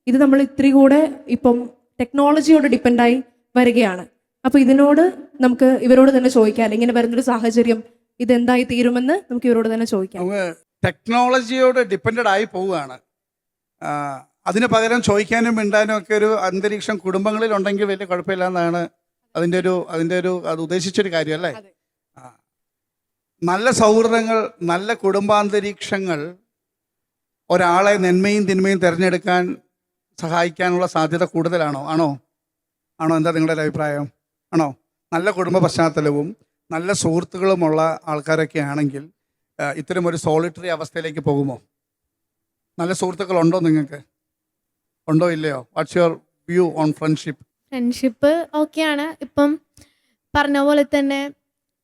ഇത് നമ്മൾ ഇത്തിരി കൂടെ ഇപ്പം ടെക്നോളജിയോട് ഡിപ്പെൻഡായി വരികയാണ്. അപ്പൊ ഇതിനോട് നമുക്ക് ഇവരോട് തന്നെ ചോദിക്കാം. ഇങ്ങനെ വരുന്നൊരു സാഹചര്യം ഇതെന്തായി തീരുമെന്ന് നമുക്ക് ഇവരോട് തന്നെ ചോദിക്കാം. ടെക്നോളജിയോട് ഡിപ്പെൻഡ് ആയി പോവുകയാണ്. അതിന് പകരം ചോദിക്കാനും മിണ്ടാനും ഒക്കെ ഒരു അന്തരീക്ഷം കുടുംബങ്ങളിൽ ഉണ്ടെങ്കിൽ വലിയ കുഴപ്പമില്ല എന്നാണ് അതിന്റെ ഒരു അതിന്റെ ഒരു അത് ഉദ്ദേശിച്ചൊരു കാര്യം അല്ലേ? നല്ല സൗഹൃദങ്ങൾ നല്ല കുടുംബാന്തരീക്ഷങ്ങൾ ഒരാളെ നന്മയും തിന്മയും തിരഞ്ഞെടുക്കാൻ സഹായിക്കാനുള്ള സാധ്യത കൂടുതലാണോ? ആണോ? ആണോ? എന്താ നിങ്ങളുടെ അഭിപ്രായം? ആണോ? നല്ല കുടുംബ പശ്ചാത്തലവും നല്ല സുഹൃത്തുക്കളുമുള്ള ആൾക്കാരൊക്കെ ആണെങ്കിൽ ഇത്തരം ഒരു സോളിറ്ററി അവസ്ഥയിലേക്ക് പോകുമോ? നല്ല സുഹൃത്തുക്കൾ ഉണ്ടോ നിങ്ങൾക്ക്? ഉണ്ടോ ഇല്ലയോ? What's your view on friendship friendship ഓക്കെയാണ് ഇപ്പം പറഞ്ഞ പോലെ തന്നെ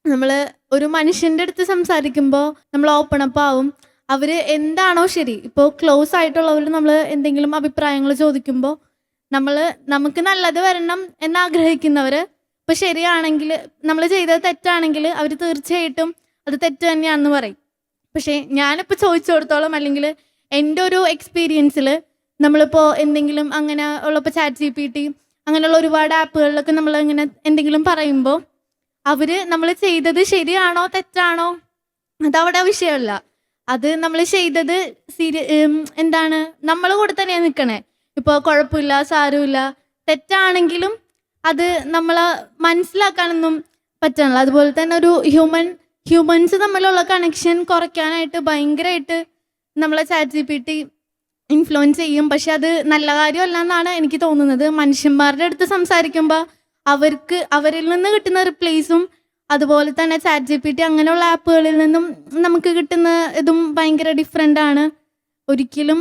നമ്മൾ ഒരു മനുഷ്യന്റെ അടുത്ത് സംസാരിക്കുമ്പോൾ നമ്മൾ ഓപ്പൺ അപ്പ് ആവും. അവർ എന്താണോ ശരി. ഇപ്പോൾ ക്ലോസ് ആയിട്ടുള്ളവർ നമ്മൾ എന്തെങ്കിലും അഭിപ്രായങ്ങൾ ചോദിക്കുമ്പോൾ നമ്മൾ നമുക്ക് നല്ലത് വരണം എന്നാഗ്രഹിക്കുന്നവർ ഇപ്പോൾ ശരിയാണെങ്കിൽ നമ്മൾ ചെയ്തത് തെറ്റാണെങ്കിൽ അവർ തീർച്ചയായിട്ടും അത് തെറ്റ് തന്നെയാണെന്ന് പറയും. പക്ഷേ ഞാനിപ്പോൾ ചോദിച്ചു കൊടുത്തോളം അല്ലെങ്കിൽ എന്റെ ഒരു എക്സ്പീരിയൻസിൽ നമ്മളിപ്പോൾ എന്തെങ്കിലും അങ്ങനെ ഉള്ളപ്പോൾ ചാറ്റ് ജി പി ടി അങ്ങനെയുള്ള ഒരുപാട് ആപ്പുകളിലൊക്കെ നമ്മൾ ഇങ്ങനെ എന്തെങ്കിലും പറയുമ്പോൾ അവർ നമ്മൾ ചെയ്തത് ശരിയാണോ തെറ്റാണോ? അതവിടെ വിഷയമല്ല അത് നമ്മൾ ചെയ്തത് സീരി എന്താണ് നമ്മൾ കൂടെ തന്നെയാണ് നിൽക്കണേ ഇപ്പോൾ കുഴപ്പമില്ല സാരമില്ല. തെറ്റാണെങ്കിലും അത് നമ്മൾ മനസ്സിലാക്കാനൊന്നും പറ്റണല്ലോ. അതുപോലെ തന്നെ ഒരു ഹ്യൂമൻ ഹ്യൂമൻസ് തമ്മിലുള്ള കണക്ഷൻ കുറയ്ക്കാനായിട്ട് ഭയങ്കരമായിട്ട് നമ്മളെ chat G P T influence ചെയ്യും. പക്ഷെ അത് നല്ല കാര്യമല്ല എന്നാണ് എനിക്ക് തോന്നുന്നത്. മനുഷ്യന്മാരുടെ അടുത്ത് സംസാരിക്കുമ്പോൾ അവർക്ക് അവരിൽ നിന്ന് കിട്ടുന്ന റിപ്ലേസും അതുപോലെ തന്നെ ചാറ്റ് ജി പി ടി അങ്ങനെയുള്ള ആപ്പുകളിൽ നിന്നും നമുക്ക് കിട്ടുന്ന ഇതും ഭയങ്കര ഡിഫറെന്റ് ആണ്. ഒരിക്കലും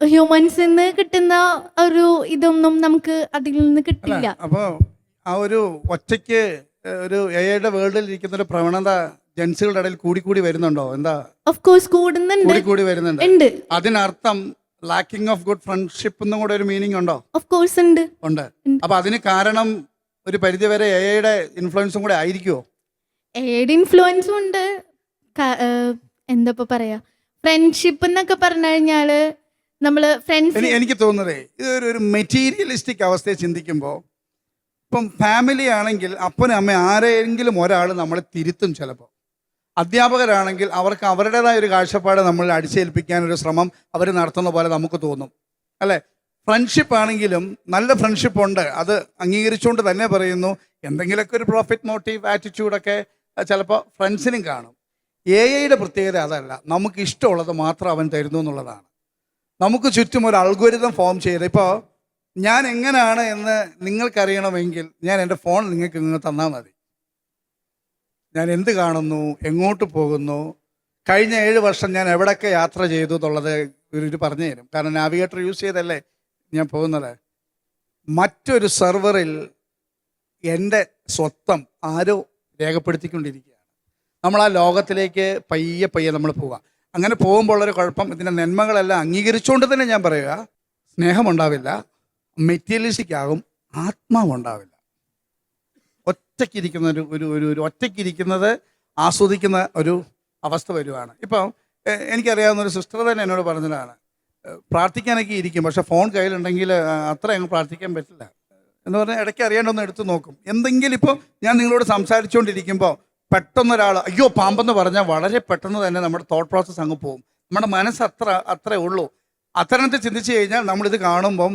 ഹ്യൂമൻസിൽ നിന്ന് കിട്ടുന്ന ഒരു ഇതൊന്നും നമുക്ക് അതിൽ നിന്ന് കിട്ടില്ല. അപ്പോൾ ആ ഒരു ഒറ്റയ്ക്ക് ഒരു എഐയുടെ വേൾഡിൽ ഇരിക്കുന്ന ഒരു പ്രവണത ജെൻസുകളുടെ ഇടയിൽ കൂടി കൂടി വരുന്നുണ്ടോ? എന്താ? ഓഫ് കോഴ്സ് കൂടുന്നുണ്ട്. കൂടി കൂടി വരുന്നുണ്ട്. ഉണ്ട്. അതിനർത്ഥം ലാക്കിംഗ് ഓഫ് ഗുഡ് ഫ്രണ്ട്ഷിപ്പ് എന്നും കൂടെ ഒരു മീനിങ് ഉണ്ടോ? ഓഫ് കോഴ്സ് ഉണ്ട്. ഉണ്ട്. ഉണ്ട്. അപ്പൊ അതിന് കാരണം ഒരു പരിധിവരെ എയുടെ ഇൻഫ്ലുവൻസും കൂടെ ആയിരിക്കുമോ ഏഡ് ഇൻഫ്ലുവൻസും ഉണ്ട്. ക- ഏഹ് എന്താ ഇപ്പൊ പറയാ? ഫ്രണ്ട്ഷിപ്പ് എന്നൊക്കെ പറഞ്ഞു കഴിഞ്ഞാൽ നമ്മൾ ഫ്രണ്ട്സ് എനി- എനിക്ക് തോന്നുന്നതേ ഇത് ഒരു ഒരു മെറ്റീരിയലിസ്റ്റിക് അവസ്ഥയെ ചിന്തിക്കുമ്പോൾ ഇപ്പം ഫാമിലി ആണെങ്കിൽ അപ്പനും അമ്മ ആരെങ്കിലും ഒരാൾ നമ്മളെ തിരുത്തും ചിലപ്പോൾ അധ്യാപകരാണെങ്കിൽ അവർക്ക് അവരുടേതായ ഒരു കാഴ്ചപ്പാട് നമ്മൾ അടിച്ചേൽപ്പിക്കാനൊരു ശ്രമം അവർ നടത്തുന്ന പോലെ നമുക്ക് തോന്നും. അല്ലേ? ഫ്രണ്ട്ഷിപ്പ് ആണെങ്കിലും നല്ല ഫ്രണ്ട്ഷിപ്പ് ഉണ്ട്. അത് അംഗീകരിച്ചുകൊണ്ട് തന്നെ പറയുന്നു. എന്തെങ്കിലുമൊക്കെ ഒരു പ്രോഫിറ്റ് മോട്ടീവ് ആറ്റിറ്റ്യൂഡൊക്കെ ചിലപ്പോൾ ഫ്രണ്ട്സിനും കാണും. എ ഐയുടെ പ്രത്യേകത അതല്ല. നമുക്ക് ഇഷ്ടമുള്ളത് മാത്രം അവൻ തരുന്നു എന്നുള്ളതാണ്. നമുക്ക് ചുറ്റും ഒരു അൽഗോരിതം ഫോം ചെയ്ത് ഇപ്പോൾ ഞാൻ എങ്ങനെയാണ് എന്ന് നിങ്ങൾക്കറിയണമെങ്കിൽ ഞാൻ എന്റെ ഫോൺ നിങ്ങൾക്ക് നിങ്ങൾ തന്നാൽ മതി. ഞാൻ എന്ത് കാണുന്നു? എങ്ങോട്ട് പോകുന്നു? കഴിഞ്ഞ ഏഴ് വർഷം ഞാൻ എവിടെയൊക്കെ യാത്ര ചെയ്തു എന്നുള്ളത് ഇവർ പറഞ്ഞു തരും. കാരണം നാവിഗേറ്റർ യൂസ് ചെയ്തല്ലേ ഞാൻ പോകുന്നത്? മറ്റൊരു സെർവറിൽ എന്റെ സ്വത്വം ആരോ രേഖപ്പെടുത്തിക്കൊണ്ടിരിക്കുകയാണ്. നമ്മൾ ആ ലോകത്തിലേക്ക് പയ്യെ പയ്യെ നമ്മൾ പോവുക അങ്ങനെ പോകുമ്പോൾ ഉള്ളൊരു കുഴപ്പം ഇതിന്റെ നന്മകളെല്ലാം അംഗീകരിച്ചുകൊണ്ട് തന്നെ ഞാൻ പറയുക സ്നേഹമുണ്ടാവില്ല മെറ്റീരിയലിസ്റ്റിക് ആകും ആത്മാവുണ്ടാവില്ല. ഒറ്റയ്ക്കിരിക്കുന്ന ഒരു ഒരു ഒരു ഒരു ഒറ്റയ്ക്കിരിക്കുന്നത് ആസ്വദിക്കുന്ന ഒരു അവസ്ഥ വരുവാണ്. ഇപ്പം എനിക്കറിയാവുന്ന ഒരു സിസ്റ്റർ തന്നെ എന്നോട് പറഞ്ഞതാണ് പ്രാർത്ഥിക്കാനൊക്കെ ഇരിക്കും പക്ഷെ ഫോൺ കയ്യിലുണ്ടെങ്കിൽ അത്ര അങ്ങ് പ്രാർത്ഥിക്കാൻ പറ്റില്ല. എന്ന് പറഞ്ഞാൽ ഇടയ്ക്ക് അറിയാണ്ടൊന്ന് എടുത്ത് നോക്കും. എന്തെങ്കിലും ഇപ്പോൾ ഞാൻ നിങ്ങളോട് സംസാരിച്ചുകൊണ്ടിരിക്കുമ്പോൾ പെട്ടെന്ന് ഒരാൾ അയ്യോ പാമ്പെന്ന് പറഞ്ഞാൽ വളരെ പെട്ടെന്ന് തന്നെ നമ്മുടെ തോട്ട് പ്രോസസ്സ് അങ്ങ് പോകും. നമ്മുടെ മനസ്സ് അത്ര അത്രേ ഉള്ളൂ. അത്തരത്തിൽ ചിന്തിച്ചു കഴിഞ്ഞാൽ നമ്മളിത് കാണുമ്പം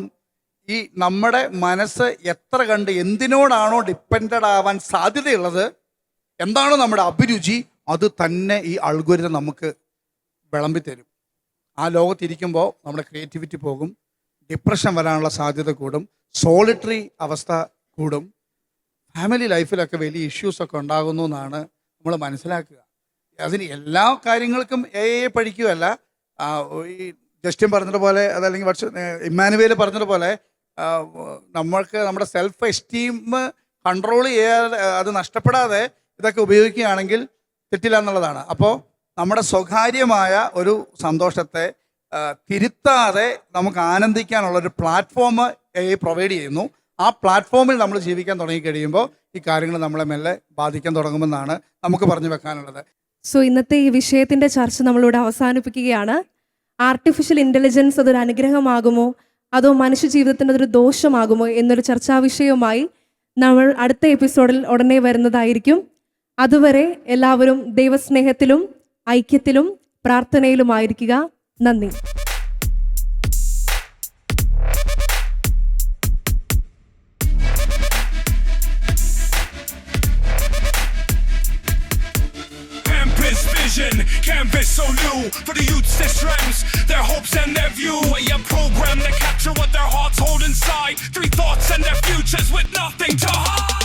ഈ നമ്മുടെ മനസ്സ് എത്ര കണ്ട് എന്തിനോടാണോ ഡിപ്പെൻഡഡ് ആവാൻ സാധ്യതയുള്ളത് എന്താണോ നമ്മുടെ അഭിരുചി അത് തന്നെ ഈ അൾഗോരിതം നമുക്ക് വിളമ്പിത്തരും. ആ ലോകത്തിരിക്കുമ്പോൾ നമ്മുടെ ക്രിയേറ്റിവിറ്റി പോകും ഡിപ്രഷൻ വരാനുള്ള സാധ്യത കൂടും സോളിറ്ററി അവസ്ഥ കൂടും. ഫാമിലി ലൈഫിലൊക്കെ വലിയ ഇഷ്യൂസൊക്കെ ഉണ്ടാകുന്നു എന്നാണ് നമ്മൾ മനസ്സിലാക്കുക. അതിന് എല്ലാ കാര്യങ്ങൾക്കും എ എ പഠിക്കുകയല്ല. ഈ ജസ്റ്റിൻ പറഞ്ഞതുപോലെ അതല്ലെങ്കിൽ ഇമ്മാനുവേൽ പറഞ്ഞതുപോലെ നമ്മൾക്ക് നമ്മുടെ സെൽഫ് എസ്റ്റീം കൺട്രോൾ ചെയ്യാതെ അത് നഷ്ടപ്പെടാതെ ഇതൊക്കെ ഉപയോഗിക്കുകയാണെങ്കിൽ തെറ്റില്ല എന്നുള്ളതാണ് അപ്പോൾ നമ്മുടെ സ്വകാര്യമായ ഒരു സന്തോഷത്തെ തിരുത്താതെ നമുക്ക് ആനന്ദിക്കാനുള്ള ഒരു പ്ലാറ്റ്ഫോം പ്രൊവൈഡ് ചെയ്യുന്നു. ആ പ്ലാറ്റ്ഫോമിൽ നമ്മൾ ജീവിക്കാൻ തുടങ്ങിക്കഴിയുമ്പോൾ ഈ കാര്യങ്ങൾ നമ്മളെ മെല്ലെ ബാധിക്കാൻ തുടങ്ങുമെന്നാണ് നമുക്ക് പറഞ്ഞു വെക്കാനുള്ളത്. സോ ഇന്നത്തെ ഈ വിഷയത്തിന്റെ ചർച്ച നമ്മളിവിടെ അവസാനിപ്പിക്കുകയാണ്. ആർട്ടിഫിഷ്യൽ ഇന്റലിജൻസ് അതൊരു അനുഗ്രഹമാകുമോ? അതോ മനുഷ്യ ജീവിതത്തിന്റെ അതൊരു ദോഷമാകുമോ എന്നൊരു ചർച്ചാവിഷയവുമായി നമ്മൾ അടുത്ത എപ്പിസോഡിൽ ഉടനെ വരുന്നതായിരിക്കും. അതുവരെ എല്ലാവരും ദൈവസ്നേഹത്തിലും ഐക്യത്തിലും പ്രാർത്ഥനയിലുമായിരിക്കുക. നന്ദി. Canvas so new for the youths that dreams their hopes and their view. A program to capture what their hearts hold inside. Three thoughts and their futures with nothing to hide.